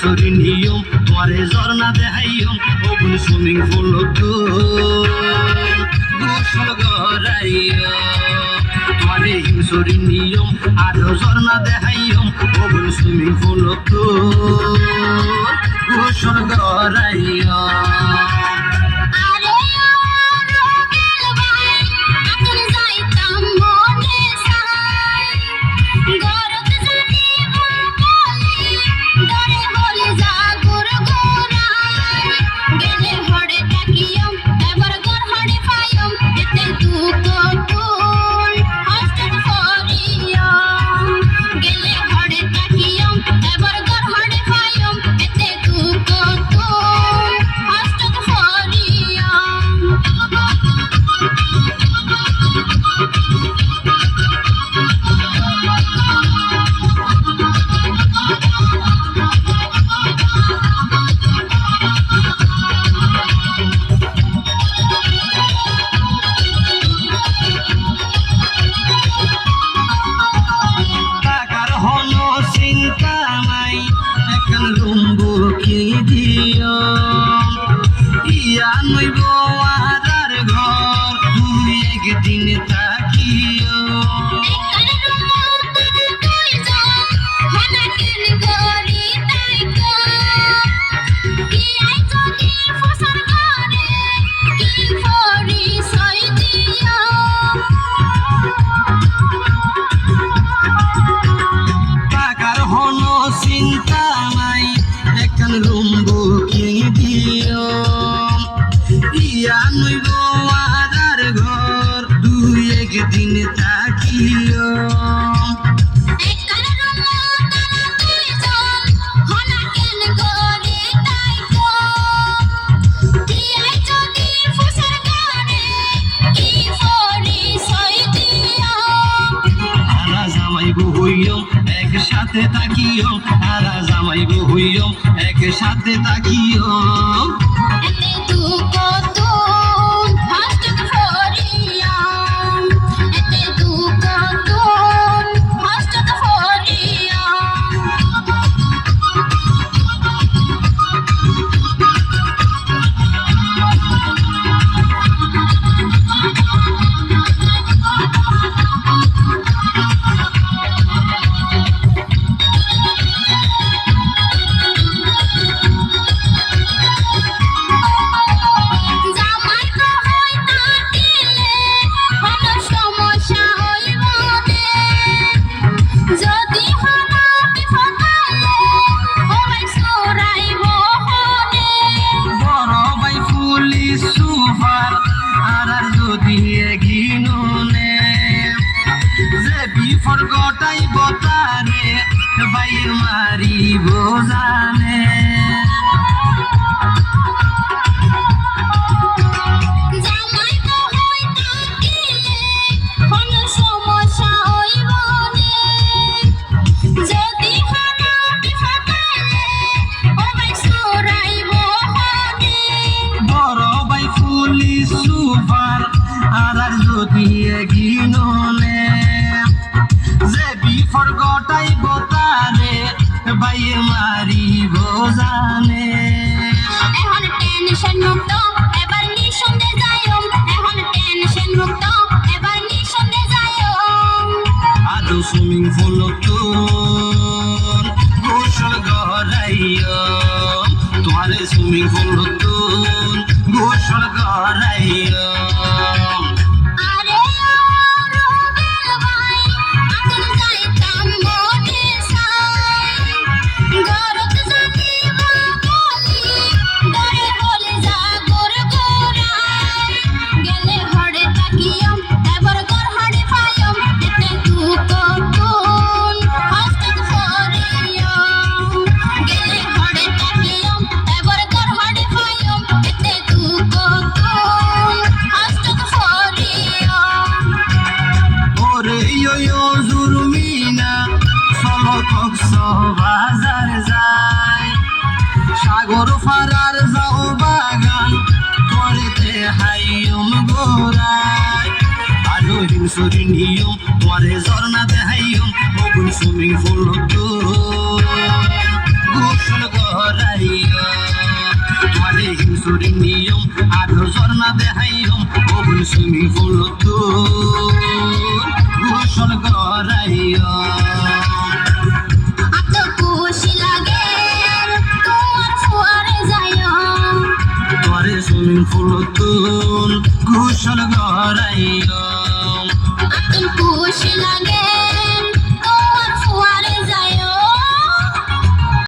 সুরি নিয়ম পরে ঝর্ণা দেহাইয়ম ওগুন swimming pool গোসল গরাইয় পরে হিমসুরি নিয়ম আরও ঝর্ণা দেহাইয়ম ওগুন সুইমিং পুল গোসল গরাইয় লইয়া নইব আর ঘর তুমি একদিন থাকিও একসাথে তাকিও আর তারা জামাই বহুইও একসাথে তাকিও। Maribosa. গরাইও তোমার সুমি ফুল তুল গোসল গরাইও গরু ফারার যাও বাগান করেতে হাইম গোরায় আলো হিংসরি নিয়ম মরে ঝর্ণা দেহাইম মগুন সুইমিং ফুল গোসল গরাইয় মরে হিংসরি নিয়ম আলো, ঝর্ণা দেহাইম মগুন সুইমিং ফুল পুল তো গোসল করাইও এত খুশি লাগে